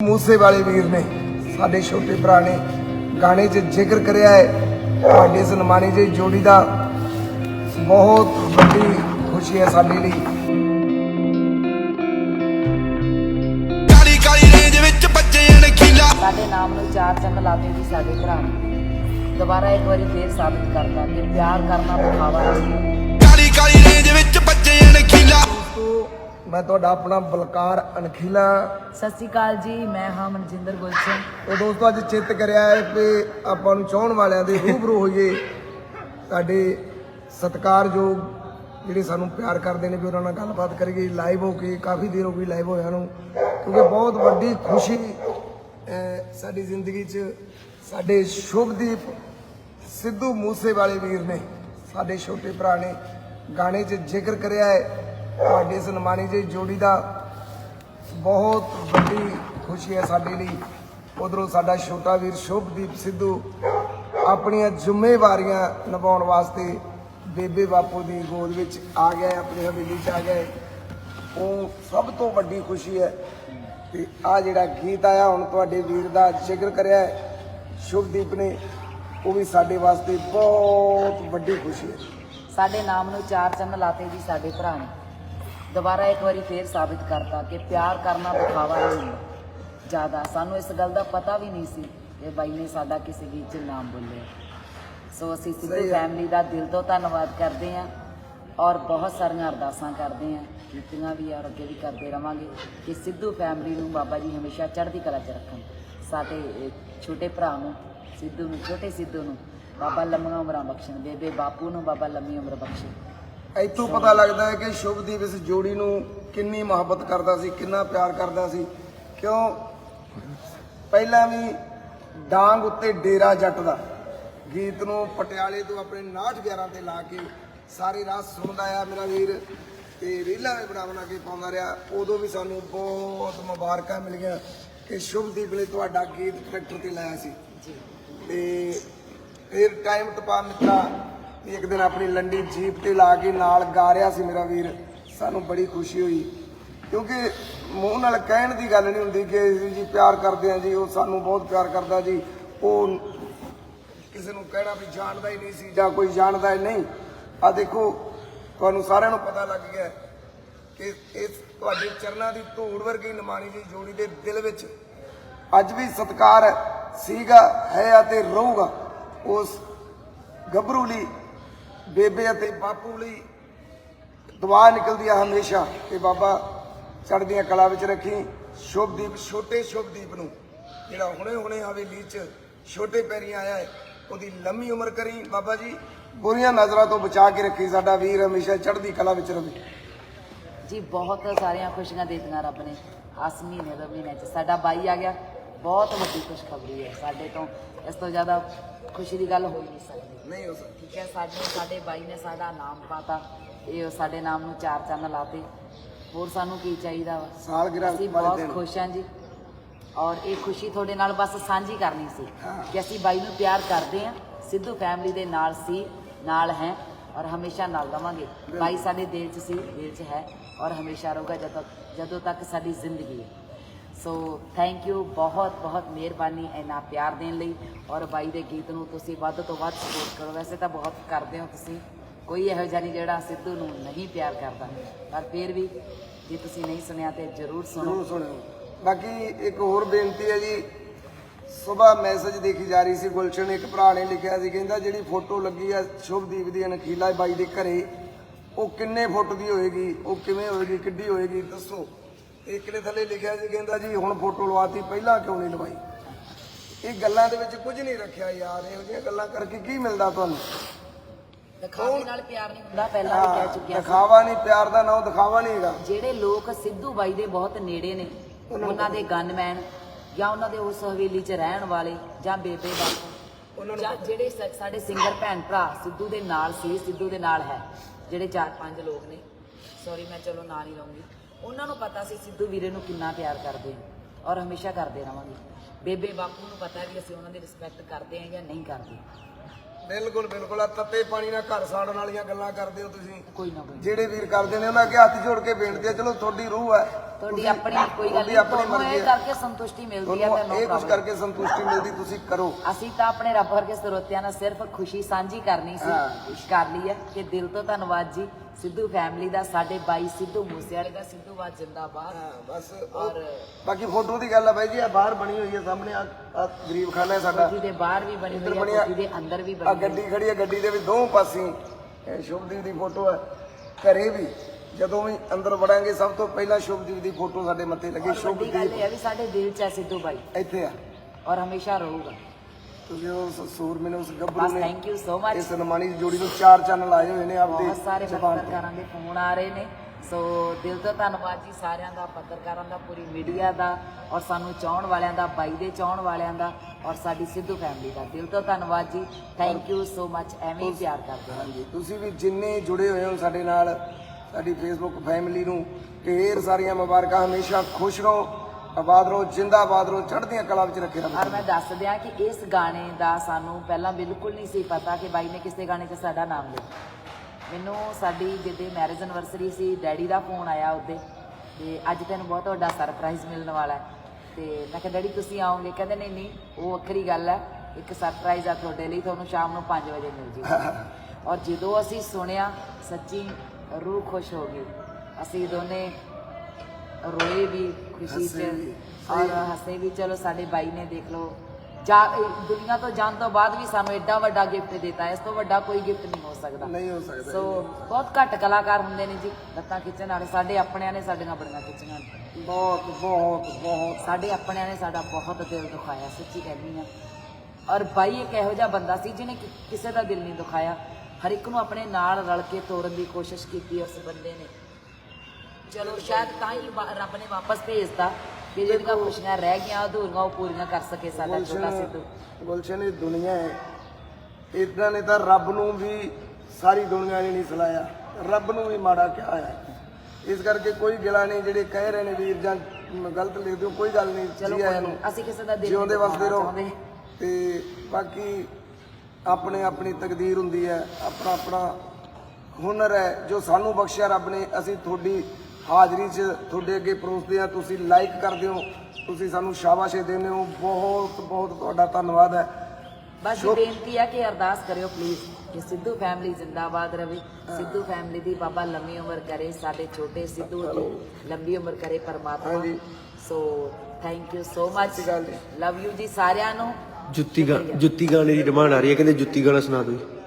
ਮੂਸੇ ਵਾਲੇ ਵੀਰ ਨੇ, ਸਾਡੇ ਛੋਟੇ ਭਰਾ ਨੇ ਗਾਣੇ 'ਚ ਜ਼ਿਕਰ ਕਰਿਆ ਹੈ। ਤੁਹਾਡੇ ਸਨਮਾਨੀ ਜੀ ਜੋੜੀ ਦਾ ਬਹੁਤ ਵੱਡੀ ਖੁਸ਼ੀ ਹੈ ਸਾਡੇ ਲਈ। ਕਾਲੀ ਕਾਲੀ ਰੇਂਜ ਵਿੱਚ ਬੱਜੇ ਅਣਖੀਲਾ ਸਾਡੇ ਨਾਮ ਨੂੰ ਚਾਰ ਚੰਨ ਲਾਦੇ ਜੀ ਸਾਡੇ ਭਰਾ ਦੁਬਾਰਾ ਇੱਕ ਵਾਰੀ ਫੇਰ ਸਾਬਿਤ ਕਰਦਾ ਕਿ ਪਿਆਰ ਕਰਨਾ ਦਿਖਾਵਾ ਨਹੀਂ ਕਾਲੀ ਕਾਲੀ ਰੇਂਜ ਵਿੱਚ ਬੱਜੇ ਅਣਖੀਲਾ ਮੈਂ ਤੁਹਾਡਾ ਆਪਣਾ ਬਲਕਾਰ ਅਣਖੀਲਾ। ਸਤਿ ਸ਼੍ਰੀ ਅਕਾਲ ਜੀ ਮੈਂ ਹਾਂ ਮਨਜਿੰਦਰ ਗੁਲਸ਼ਨ। ਤੇ ਦੋਸਤੋ ਅੱਜ ਚਿੱਤ ਕਰਿਆ ਹੈ ਕਿ ਆਪਾਂ ਨੂੰ ਚਾਹਣ ਵਾਲਿਆਂ ਦੇ ਰੂਬਰੂ ਹੋਈਏ। ਸਾਡੇ ਸਤਿਕਾਰਯੋਗ ਜਿਹੜੇ ਸਾਨੂੰ ਪਿਆਰ ਕਰਦੇ ਨੇ ਵੀ ਉਹਨਾਂ ਨਾਲ ਗੱਲਬਾਤ ਕਰੀਏ। ਲਾਈਵ ਹੋ ਕੇ ਕਾਫੀ ਦੇਰ ਹੋ ਗਈ ਲਾਈਵ ਹੋਇਆ ਨੂੰ ਕਿਉਂਕਿ ਬਹੁਤ ਵੱਡੀ ਖੁਸ਼ੀ ਸਾਡੀ ਜ਼ਿੰਦਗੀ 'ਚ ਸਾਡੇ ਸ਼ੁਭਦੀਪ ਸਿੱਧੂ ਮੂਸੇ ਵਾਲੇ ਵੀਰ ਨੇ ਸਾਡੇ ਛੋਟੇ ਭਰਾ ਨੇ ਗਾਣੇ 'ਚ ਜ਼ਿਕਰ ਕਰਿਆ ਹੈ। ਤੁਹਾਡੇ ਸਨਮਾਨੀ ਜੀ ਜੋੜੀ ਦਾ ਬਹੁਤ ਵੱਡੀ ਖੁਸ਼ੀ ਹੈ ਸਾਡੇ ਲਈ। ਉਧਰੋਂ ਸਾਡਾ ਛੋਟਾ ਵੀਰ ਸ਼ੁਭਦੀਪ ਸਿੱਧੂ ਆਪਣੀਆਂ ਜ਼ਿੰਮੇਵਾਰੀਆਂ ਨਿਭਾਉਣ ਵਾਸਤੇ ਬੇਬੇ ਬਾਪੂ ਦੀ ਗੋਦ ਵਿੱਚ ਆ ਗਿਆ ਆਪਣੀ ਹਵੇਲੀ 'ਚ ਆ ਗਿਆ ਉਹ ਸਭ ਤੋਂ ਵੱਡੀ ਖੁਸ਼ੀ ਹੈ ਤੇ ਆ ਜਿਹੜਾ ਗੀਤ ਆਇਆ, ਹੁਣ ਤੁਹਾਡੇ ਵੀਰ ਦਾ ਜ਼ਿਕਰ ਕਰਿਆ ਸ਼ੁਭਦੀਪ ਨੇ, ਉਹ ਵੀ ਸਾਡੇ ਵਾਸਤੇ ਬਹੁਤ ਵੱਡੀ ਖੁਸ਼ੀ ਹੈ। ਸਾਡੇ ਨਾਮ ਨੂੰ ਚਾਰ ਚੰਨ ਲਾਤੇ ਜੀ ਸਾਡੇ ਭਰਾ ਨੇ। ਦੁਬਾਰਾ ਇੱਕ ਵਾਰੀ ਫੇਰ ਸਾਬਿਤ ਕਰਤਾ ਕਿ ਪਿਆਰ ਕਰਨਾ ਦਿਖਾਵਾ ਨਹੀਂ ਹੁੰਦਾ। ਜ਼ਿਆਦਾ ਸਾਨੂੰ ਇਸ ਗੱਲ ਦਾ ਪਤਾ ਵੀ ਨਹੀਂ ਸੀ ਕਿ ਬਾਈ ਨੇ ਸਾਡਾ ਕਿਸੇ ਗੀਤ 'ਚ ਨਾਮ ਬੋਲਿਆ। ਸੋ ਅਸੀਂ ਸਿੱਧੂ ਹੈ। ਫੈਮਿਲੀ ਦਾ ਦਿਲ ਤੋਂ ਧੰਨਵਾਦ ਕਰਦੇ ਹਾਂ ਔਰ ਬਹੁਤ ਸਾਰੀਆਂ ਅਰਦਾਸਾਂ ਕਰਦੇ ਹਾਂ। ਕੀਤੀਆਂ ਵੀ ਔਰ ਅੱਗੇ ਵੀ ਕਰਦੇ ਰਵਾਂਗੇ ਕਿ ਸਿੱਧੂ ਫੈਮਿਲੀ ਨੂੰ ਬਾਬਾ ਜੀ ਹਮੇਸ਼ਾ ਚੜ੍ਹਦੀ ਕਲਾ 'ਚ ਰੱਖਣ। ਸਾਡੇ ਛੋਟੇ ਭਰਾ ਨੂੰ ਸਿੱਧੂ ਨੂੰ ਛੋਟੇ ਸਿੱਧੂ ਨੂੰ ਬਾਬਾ ਲੰਮੀਆਂ ਉਮਰਾਂ ਬਖਸ਼ਣ ਬੇਬੇ ਬਾਪੂ ਨੂੰ ਬਾਬਾ ਲੰਮੀ ਉਮਰ ਬਖਸ਼ੇ। ਇੱਥੋਂ ਪਤਾ ਲੱਗਦਾ ਹੈ ਕਿ ਸ਼ੁਭਦੀਪ ਇਸ ਜੋੜੀ ਨੂੰ ਕਿੰਨੀ ਮੁਹੱਬਤ ਕਰਦਾ ਸੀ ਕਿੰਨਾ ਪਿਆਰ ਕਰਦਾ ਸੀ। ਕਿਉਂ? ਪਹਿਲਾਂ ਵੀ ਡਾਂਗ ਉੱਤੇ ਡੇਰਾ ਜੱਟ ਦਾ ਗੀਤ ਨੂੰ ਪਟਿਆਲੇ ਤੋਂ ਆਪਣੇ 69 11 ਤੇ ਲਾ ਕੇ ਸਾਰੇ ਰਾਤ ਸੁਣਦਾ ਆ ਮੇਰਾ ਵੀਰ। ਤੇ ਰੀਲਾਂ ਵੀ ਬਣਾ ਬਣਾ ਕੇ ਪਾਉਂਦਾ ਰਿਹਾ। ਉਦੋਂ ਵੀ ਸਾਨੂੰ ਬਹੁਤ ਮੁਬਾਰਕਾਂ ਮਿਲੀਆਂ ਕਿ ਸ਼ੁਭਦੀਪ ਨੇ ਤੁਹਾਡਾ ਗੀਤ ਟਰੈਕਟਰ ਤੇ ਲਾਇਆ ਸੀ। ਤੇ ਫਿਰ ਟਾਈਮ ਟਪਾ ਮਿੱਤਰਾ ਵੀ ਇੱਕ ਦਿਨ ਆਪਣੀ ਲੰਡੀ ਜੀਪ ਤੇ ਲਾ ਕੇ ਨਾਲ ਗਾ ਰਿਹਾ ਸੀ ਮੇਰਾ ਵੀਰ। ਸਾਨੂੰ ਬੜੀ ਖੁਸ਼ੀ ਹੋਈ। ਕਿਉਂਕਿ ਮੂੰਹ ਨਾਲ ਕਹਿਣ ਦੀ ਗੱਲ ਨਹੀਂ ਹੁੰਦੀ ਕਿ ਅਸੀਂ ਜੀ ਪਿਆਰ ਕਰਦੇ ਆ ਜੀ, ਉਹ ਸਾਨੂੰ ਬਹੁਤ ਪਿਆਰ ਕਰਦਾ ਜੀ। ਉਹ ਕਿਸੇ ਨੂੰ ਕਹਿਣਾ ਵੀ ਜਾਣਦਾ ਹੀ ਨਹੀਂ ਸੀ ਜਾਂ ਕੋਈ ਜਾਣਦਾ ਹੀ ਨਹੀਂ। ਆ ਦੇਖੋ, ਤੁਹਾਨੂੰ ਸਾਰਿਆਂ ਨੂੰ ਪਤਾ ਲੱਗ ਗਿਆ ਕਿ ਇਸ ਤੁਹਾਡੇ ਚਰਨਾਂ ਦੀ ਧੂੜ ਵਰਗੀ ਨਿਮਾਣੀ ਜੀ ਜੋੜੀ ਦੇ ਦਿਲ ਵਿੱਚ ਅੱਜ ਵੀ ਸਤਕਾਰ ਸੀਗਾ, ਹੈ ਅਤੇ ਰਹੂਗਾ। ਉਸ ਗੱਭਰੂ ਲਈ ਬੇਬੇ ਅਤੇ ਬਾਪੂ ਲਈ ਦੁਆ ਨਿਕਲਦੀ ਆ ਹਮੇਸ਼ਾ ਕਿ ਬਾਬਾ ਚੜ੍ਹਦੀਆਂ ਕਲਾ ਵਿੱਚ ਰੱਖੀ। ਸ਼ੁਭਦੀਪ ਛੋਟੇ ਸ਼ੁਭਦੀਪ ਨੂੰ ਜਿਹੜਾ ਹੁਣੇ ਹੁਣੇ ਹਵੇਲੀ 'ਚ ਛੋਟੇ ਪੈਰੀਂ ਆਇਆ ਹੈ, ਉਹਦੀ ਲੰਮੀ ਉਮਰ ਕਰੀ। ਬਾਬਾ ਜੀ, ਬੁਰੀਆਂ ਨਜ਼ਰਾਂ ਤੋਂ ਬਚਾ ਕੇ ਰੱਖੀ ਸਾਡਾ ਵੀਰ ਹਮੇਸ਼ਾ ਚੜ੍ਹਦੀ ਕਲਾ ਵਿੱਚ ਰਹੇ ਜੀ, ਬਹੁਤ ਸਾਰੀਆਂ ਖੁਸ਼ੀਆਂ ਦੇ ਦਿੱਤੀਆਂ ਰੱਬ ਨੇ। ਆਸ ਮਹੀਨੇ ਦਾ ਮਹੀਨੇ ਚ ਸਾਡਾ ਬਾਈ ਆ ਗਿਆ। ਬਹੁਤ ਵੱਡੀ ਖੁਸ਼ਖਬਰੀ ਹੈ। ਸਾਡੇ ਤੋਂ ਇਸ ਤੋਂ ਜ਼ਿਆਦਾ ਖੁਸ਼ੀ ਦੀ ਗੱਲ ਹੋ ਹੀ ਨਹੀਂ ਸਕਦੀ। ਨਹੀਂ ਹੋ ਸਕਦਾ। ਠੀਕ ਹੈ ਸਾਡੇ ਸਾਡੇ ਬਾਈ ਨੇ ਸਾਡਾ ਨਾਮ ਪਾਤਾ। ਇਹ ਸਾਡੇ ਨਾਮ ਨੂੰ ਚਾਰ ਚੰਨ ਲਾਤੇ। ਹੋਰ ਸਾਨੂੰ ਕੀ ਚਾਹੀਦਾ ਵਾ? ਸਾਲਗਿਰਾ ਅਸੀਂ ਬਹੁਤ ਖੁਸ਼ ਹਾਂ ਜੀ। ਔਰ ਇਹ ਖੁਸ਼ੀ ਤੁਹਾਡੇ ਨਾਲ ਬਸ ਸਾਂਝੀ ਕਰਨੀ ਸੀ। ਕਿ ਅਸੀਂ ਬਾਈ ਨੂੰ ਪਿਆਰ ਕਰਦੇ ਹਾਂ ਸਿੱਧੂ ਫੈਮਿਲੀ ਦੇ ਨਾਲ ਸੀ ਨਾਲ ਹੈ ਔਰ ਹਮੇਸ਼ਾ ਨਾਲ ਰਵਾਂਗੇ। ਬਾਈ ਸਾਡੇ ਦਿਲ 'ਚ ਸੀ ਦਿਲ 'ਚ ਹੈ ਔਰ ਹਮੇਸ਼ਾ ਰਹੂਗਾ ਜਦੋਂ ਤੱਕ ਜਦੋਂ ਤੱਕ ਸਾਡੀ ਜ਼ਿੰਦਗੀ ਹੈ। ਸੋ ਥੈਂਕ ਯੂ ਬਹੁਤ ਬਹੁਤ ਮਿਹਰਬਾਨੀ ਇੰਨਾ ਪਿਆਰ ਦੇਣ ਲਈ। ਔਰ ਬਾਈ ਦੇ ਗੀਤ ਨੂੰ ਤੁਸੀਂ ਵੱਧ ਤੋਂ ਵੱਧ ਸਪੋਰਟ ਕਰੋ। ਵੈਸੇ ਤਾਂ ਬਹੁਤ ਕਰਦੇ ਹੋ ਤੁਸੀਂ। ਕੋਈ ਇਹੋ ਜਿਹਾ ਨਹੀਂ ਜਿਹੜਾ ਸਿੱਧੂ ਨੂੰ ਨਹੀਂ ਪਿਆਰ ਕਰਦਾ। ਪਰ ਫਿਰ ਵੀ ਜੇ ਤੁਸੀਂ ਨਹੀਂ ਸੁਣਿਆ ਤੇ ਜ਼ਰੂਰ ਸੁਣੋ। ਜ਼ਰੂਰ ਸੁਣਿਓ। ਬਾਕੀ ਇੱਕ ਹੋਰ ਬੇਨਤੀ ਹੈ ਜੀ। ਸਵੇਰ ਮੈਸੇਜ ਦੇਖੀ ਜਾ ਰਹੀ ਸੀ ਗੁਲਸ਼ਨ। ਇੱਕ ਭਰਾ ਨੇ ਲਿਖਿਆ ਸੀ, ਕਹਿੰਦਾ ਜਿਹੜੀ ਫੋਟੋ ਲੱਗੀ ਆ ਸ਼ੁਭਦੀਪ ਦੀ ਅਨਖੀਲਾ ਬਾਈ ਦੇ ਘਰੇ, ਉਹ ਕਿੰਨੇ ਫੁੱਟ ਦੀ ਹੋਏਗੀ? ਉਹ ਕਿਵੇਂ ਹੋਏਗੀ? ਕਿੱਡੀ ਹੋਏਗੀ? ਦੱਸੋ। ਇੱਕ ਥੱਲੇ ਲਿਖਿਆ ਸੀ ਕਹਿੰਦਾ ਜੀ ਹੁਣ ਫੋਟੋ ਲਵਾਤੀ ਪਹਿਲਾਂ ਕਿਉਂ ਨਹੀਂ ਲਵਾਈ? ਇਹ ਗੱਲਾਂ ਦੇ ਵਿੱਚ ਕੁਝ ਨਹੀਂ ਰੱਖਿਆ ਯਾਰ ਇਹੋ ਜਿਹੀਆਂ ਗੱਲਾਂ ਕਰਕੇ ਕੀ ਮਿਲਦਾ ਤੁਹਾਨੂੰ? ਦਿਖਾਵੇ ਨਾਲ ਪਿਆਰ ਨਹੀਂ ਹੁੰਦਾ ਪਹਿਲਾਂ ਵੀ ਕਹਿ ਚੁੱਕਿਆ ਦਿਖਾਵਾ ਨਹੀਂ ਪਿਆਰ ਦਾ ਨਾਮ ਦਿਖਾਵਾ ਨਹੀਂ ਹੈਗਾ। ਜਿਹੜੇ ਲੋਕ ਸਿੱਧੂ ਬਾਈ ਦੇ ਬਹੁਤ ਨੇੜੇ ਨੇ ਉਹਨਾਂ ਦੇ ਗਨਮੈਨ ਜਾਂ ਉਹਨਾਂ ਦੇ ਉਸ ਹਵੇਲੀ 'ਚ ਰਹਿਣ ਵਾਲੇ ਜਾਂ ਬੇਬੇ ਬਾਪੂ ਜਾਂ ਜਿਹੜੇ ਸਾਡੇ ਸਿੰਗਰ ਭੈਣ ਭਰਾ ਸਿੱਧੂ ਦੇ ਨਾਲ ਸੀ ਸਿੱਧੂ ਦੇ ਨਾਲ ਹੈ ਜਿਹੜੇ ਚਾਰ ਪੰਜ ਲੋਕ ਨੇ। ਸੌਰੀ ਮੈਂ ਚਲੋ ਨਾਂ ਨਹੀਂ ਲਵਾਂਗੀ ਉਹਨਾਂ ਨੂੰ ਪਤਾ ਸੀ ਸਿੱਧੂ ਵੀਰੇ ਨੂੰ ਕਿੰਨਾ ਪਿਆਰ ਕਰਦੇ ਹਾਂ ਔਰ ਹਮੇਸ਼ਾ ਕਰਦੇ ਰਵਾਂਗੇ। ਬੇਬੇ ਬਾਪੂ ਨੂੰ ਪਤਾ ਵੀ ਅਸੀਂ ਉਹਨਾਂ ਦੀ ਰਿਸਪੈਕਟ ਕਰਦੇ ਹਾਂ ਜਾਂ ਨਹੀਂ ਕਰਦੇ। ਬਿਲਕੁਲ ਬਿਲਕੁਲ। ਆ ਤੱਤੇ ਪਾਣੀ ਨਾਲ ਘਰ ਸਾੜਨ ਵਾਲੀਆਂ ਗੱਲਾਂ ਕਰਦੇ ਹੋ ਤੁਸੀਂ। ਕੋਈ ਨਾ ਕੋਈ ਜਿਹੜੇ ਵੀਰ ਕਰਦੇ ਨੇ ਉਹਨਾਂ ਅੱਗੇ ਹੱਥ ਜੋੜ ਕੇ ਬੇਨਤੀ ਹੈ ਚਲੋ ਤੁਹਾਡੀ ਰੂਹ ਹੈ। ਤੁਹਾਡੀ ਆਪਣੀ ਕੋਈ ਗੱਲ ਨਹੀਂ ਆਪਣੀ ਮਰਜ਼ੀ ਇਹ ਹੈ। ਕਰਕੇ ਸੰਤੁਸ਼ਟੀ ਮਿਲਦੀ ਹੈ ਤੇ ਇਹ ਨੋ ਕੁਝ ਕਰਕੇ ਸੰਤੁਸ਼ਟੀ ਮਿਲਦੀ ਤੁਸੀਂ ਕਰੋ। ਅਸੀਂ ਤਾਂ ਆਪਣੇ ਰੱਬ ਵਰਗੇ ਸਰੋਤਿਆਂ ਨਾਲ ਸਿਰਫ ਖੁਸ਼ੀ ਸਾਂਝੀ ਕਰਨੀ ਸੀ ਕਰ ਲਈ ਹੈ ਕਿ ਦਿਲ ਤੋਂ ਧੰਨਵਾਦ ਜੀ। ਸਿੱਧੂ ਫੈਮਿਲੀ ਦਾ ਸਾਡੇ ਬਾਈ ਸਿੱਧੂ ਮੂਸੇਵਾਲੇ ਦਾ ਸਿੱਧੂ ਬਾਦ ਜਿੰਦਾਬਾਦ। ਹਾਂ ਬਸ ਔਰ ਬਾਕੀ ਫੋਟੋ ਦੀ ਗੱਲ ਹੈ ਬਾਈ ਜੀ ਆ ਬਾਹਰ ਬਣੀ ਹੋਈ ਹੈ ਸਾਹਮਣੇ ਆ ਆ ਗਰੀਬ ਖਾਨਾ ਹੈ ਸਾਡਾ। ਕੋਠੀ ਦੇ ਬਾਹਰ ਵੀ ਬਣੀ ਇੱਧਰ ਹੋਈ ਹੈ ਕੋਠੀ ਦੇ ਅੰਦਰ ਵੀ ਆ ਬਣੀ ਹੋਈ ਗੱਡੀ ਖੜੀ ਹੈ ਗੱਡੀ ਦੇ ਵੀ ਦੋ ਪਾਸੇ ਇਹ ਸ਼ੁਭਦੀਪ ਦੀ ਫੋਟੋ ਹੈ ਘਰੇ ਵੀ ਜਦੋਂ ਵੀ ਅੰਦਰ ਵੜਾਂਗੇ ਸਭ ਤੋਂ ਪਹਿਲਾਂ ਸ਼ੁਭਦੀਪ ਦੀ ਫੋਟੋ ਸਾਡੇ ਮੱਥੇ ਲੱਗੀ ਹੈ ਵੱਡੀ ਗੱਲ ਸ਼ੁਭਦੀਪ। ਇਹ ਹੈ ਵੀ ਸਾਡੇ ਦਿਲ 'ਚ ਹੈ ਸਿੱਧੂ ਬਾਈ। ਇੱਥੇ ਆ। ਔਰ ਹਮੇਸ਼ਾ ਰਹੂਗਾ। ਤੁਸੀਂ ਉਸ ਸੂਰਮੇ ਨੂੰ ਉਸ ਗੱਭਰੂ ਬਸ ਨੇ ਥੈਂਕ ਯੂ ਸੋ ਮਚ ਇਸ ਨਮਾਨੀ ਜੋੜੀ ਨੂੰ ਚਾਰ ਚੈਨਲ ਆਏ ਹੋਏ ਨੇ ਆਪਦੇ ਬਹੁਤ ਸਾਰੇ ਜ਼ੁਬਾਨ ਤੇ। ਪੱਤਰਕਾਰਾਂ ਦੇ ਫੋਨ ਆ ਰਹੇ ਨੇ। ਸੋ ਦਿਲ ਤੋਂ ਧੰਨਵਾਦ ਜੀ ਸਾਰਿਆਂ ਦਾ ਪੱਤਰਕਾਰਾਂ ਦਾ ਪੂਰੀ ਮੀਡੀਆ ਦਾ ਔਰ ਸਾਨੂੰ ਚਾਹਣ ਵਾਲਿਆਂ ਦਾ ਬਾਈ ਦੇ ਚਾਹਣ ਵਾਲਿਆਂ ਦਾ ਔਰ ਸਾਡੀ ਸਿੱਧੂ ਫੈਮਿਲੀ ਦਾ। ਦਿਲ ਤੋਂ ਧੰਨਵਾਦ ਜੀ। ਥੈਂਕ ਯੂ ਸੋ ਮਚ ਐਵੇਂ ਹੀ ਪਿਆਰ ਕਰਦੇ ਹਾਂ। ਹਾਂਜੀ ਤੁਸੀਂ ਵੀ ਜਿੰਨੇ ਜੁੜੇ ਹੋਏ ਹੋ ਸਾਡੇ ਨਾਲ ਸਾਡੀ ਫੇਸਬੁੱਕ ਫੈਮਿਲੀ ਨੂੰ ਢੇਰ ਸਾਰੀਆਂ ਮੁਬਾਰਕਾਂ ਹਮੇਸ਼ਾ ਖੁਸ਼ ਰਹੋ। ਆਬਾਦ ਰਹੋ ਜਿੰਦਾਬਾਦ ਰਹੋ ਚੜ੍ਹਦੀਆਂ ਕਲਾ ਵਿੱਚ ਰੱਖੇ ਰੱਬ ਔਰ ਮੈਂ ਦੱਸ ਦਿਆਂ ਕਿ ਇਸ ਗਾਣੇ ਦਾ ਸਾਨੂੰ ਪਹਿਲਾਂ ਬਿਲਕੁਲ ਨਹੀਂ ਸੀ ਪਤਾ ਕਿ ਬਾਈ ਨੇ ਕਿਸੇ ਗਾਣੇ 'ਚ ਸਾਡਾ ਨਾਮ ਲਿਆ। ਮੈਨੂੰ ਸਾਡੀ ਜਿੱਦੇ ਮੈਰਿਜ ਐਨਵਰਸਰੀ ਸੀ ਡੈਡੀ ਦਾ ਫੋਨ ਆਇਆ ਉਹਦੇ। ਤੇ ਅੱਜ ਤੈਨੂੰ ਬਹੁਤ ਵੱਡਾ ਸਰਪ੍ਰਾਈਜ਼ ਮਿਲਣ ਵਾਲਾ ਹੈ। ਤੇ ਮੈਂ ਕਿਹਾ ਡੈਡੀ ਤੁਸੀਂ ਆਓਗੇ? ਕਹਿੰਦੇ ਨਹੀਂ ਨਹੀਂ ਉਹ ਵੱਖਰੀ ਗੱਲ ਹੈ। ਇੱਕ ਸਰਪ੍ਰਾਈਜ਼ ਆ ਤੁਹਾਡੇ ਲਈ ਤੁਹਾਨੂੰ ਸ਼ਾਮ ਨੂੰ 5 ਵਜੇ ਮਿਲ ਜੇਗਾ ਔਰ ਜਦੋਂ ਅਸੀਂ ਸੁਣਿਆ ਸੱਚੀ ਰੂਹ ਖੁਸ਼ ਹੋ ਗਈ। ਅਸੀਂ ਦੋਨੇ ਰੋਏ ਵੀ ਖੁਸ਼ੀ ਚ। ਔਰ ਹੱਸੇ ਵੀ ਚਲੋ ਸਾਡੇ ਬਾਈ ਨੇ ਦੇਖ ਲਓ। ਜਾ ਦੁਨੀਆ ਤੋਂ ਜਾਣ ਤੋਂ ਬਾਅਦ ਵੀ ਸਾਨੂੰ ਐਡਾ ਵੱਡਾ ਗਿਫਟ ਦਿੱਤਾ। ਇਸ ਤੋਂ ਵੱਡਾ ਕੋਈ ਗਿਫਟ ਨਹੀਂ ਹੋ ਸਕਦਾ। ਨਹੀਂ ਹੋ ਸਕਦਾ ਸੋ ਬਹੁਤ ਘੱਟ ਕਲਾਕਾਰ ਹੁੰਦੇ ਨੇ ਜੀ ਲੱਤਾਂ ਖਿੱਚਣ ਵਾਲੇ। ਸਾਡੇ ਆਪਣਿਆਂ ਨੇ ਸਾਡੀਆਂ ਬੜੀਆਂ ਖਿੱਚੀਆਂ। ਬਹੁਤ ਬਹੁਤ ਬਹੁਤ। ਸਾਡੇ ਆਪਣਿਆਂ ਨੇ ਸਾਡਾ ਬਹੁਤ ਦਿਲ ਦੁਖਾਇਆ ਸੱਚੀ ਕਹਿੰਦੀ ਆ ਔਰ ਬਾਈ ਇੱਕ ਇਹੋ ਜਿਹਾ ਬੰਦਾ ਸੀ ਜਿਹਨੇ ਕਿਸੇ ਦਾ ਦਿਲ ਨਹੀਂ ਦੁਖਾਇਆ। ਹਰ ਇੱਕ ਨੂੰ ਆਪਣੇ ਨਾਲ ਰਲ ਕੇ ਤੋਰਨ ਦੀ ਕੋਸ਼ਿਸ਼ ਕੀਤੀ ਉਸ ਬੰਦੇ ਨੇ। ਚਲੋ ਸ਼ਾਇਦ ਤਾਂ ਹੀ ਵਾ- ਰੱਬ ਨੇ ਵਾਪਸ ਭੇਜਤਾ ਕਿ ਜਿਹੜੀਆਂ ਖੁਸ਼ੀਆਂ ਰਹਿ ਗਈਆਂ ਅਧੂਰੀਆਂ ਉਹ ਪੂਰੀਆਂ ਕਰ ਸਕੇ ਸਾਡਾ ਛੋਟਾ ਸਿੱਧੂ। ਗੁਲਸ਼ਨ ਗੁਲਸ਼ਨ ਇਹ ਦੁਨੀਆ ਹੈ। ਇਦਾਂ ਨੇ ਤਾਂ ਰੱਬ ਨੂੰ ਵੀ ਸਾਰੀ ਦੁਨੀਆ ਨੇ ਨਹੀਂ ਸਲਾਇਆ। ਰੱਬ ਨੂੰ ਵੀ ਮਾੜਾ ਕਿਹਾ ਹੈ ਇਸ ਕਰਕੇ ਕੋਈ ਗਿਲਾ ਨਹੀਂ ਜਿਹੜੇ ਕਹਿ ਰਹੇ ਨੇ ਵੀਰ ਜਾਂ ਗਲਤ ਲਿਖਦੇ ਹੋ ਕੋਈ ਗੱਲ ਨਹੀਂ। ਚਲੋ ਜੀ ਕੋਈ ਨਹੀਂ ਅਸੀਂ ਕਿਸੇ ਦਾ ਦਿਲ ਜਿਉਂਦੇ ਵਸਦੇ ਰਹੋ। ਤੇ ਬਾਕੀ ਆਪਣੇ ਆਪਣੀ ਤਕਦੀਰ ਹੁੰਦੀ ਹੈ ਆਪਣਾ ਆਪਣਾ ਹੁਨਰ ਹੈ ਜੋ ਸਾਨੂੰ ਬਖਸ਼ਿਆ ਰੱਬ ਨੇ ਅਸੀਂ ਤੁਹਾਡੀ ਹਾਜ਼ਰੀ 'ਚ ਤੁਹਾਡੇ ਅੱਗੇ ਪਰੋਸਦੇ ਆ ਤੁਸੀਂ ਲਾਈਕ ਕਰਦੇ ਹੋ। ਤੁਸੀਂ ਸਾਨੂੰ ਸ਼ਾਬਾਸ਼ੇ ਦਿੰਦੇ ਹੋ। ਬਹੁਤ ਬਹੁਤ ਤੁਹਾਡਾ ਧੰਨਵਾਦ ਹੈ। ਬਸ ਬੇਨਤੀ ਹੈ ਕਿ ਅਰਦਾਸ ਕਰਿਓ ਪਲੀਜ਼ ਕਿ ਸਿੱਧੂ ਫੈਮਿਲੀ ਜ਼ਿੰਦਾਬਾਦ ਰਵੇ। ਸਿੱਧੂ ਫੈਮਿਲੀ ਦੀ ਬਾਬਾ ਲੰਮੀ ਉਮਰ ਕਰੇ ਸਾਡੇ ਛੋਟੇ ਸਿੱਧੂ ਦੀ ਲੰਬੀ ਉਮਰ ਕਰੇ ਪਰਮਾਤਮਾ। ਹਾਂਜੀ। So thank you so much. Love you ਜੀ। ਸਾਰਿਆਂ ਨੂੰ। ਜੁੱਤੀ ਜੁੱਤੀ ਗਾਣੇ ਦੀ ਡਿਮਾਂਡ ਆ ਰਹੀ ਹੈ। ਕਹਿੰਦੇ ਜੁੱਤੀ ਗਾਣਾ ਸੁਣਾ ਦਿਓ ਜੀ।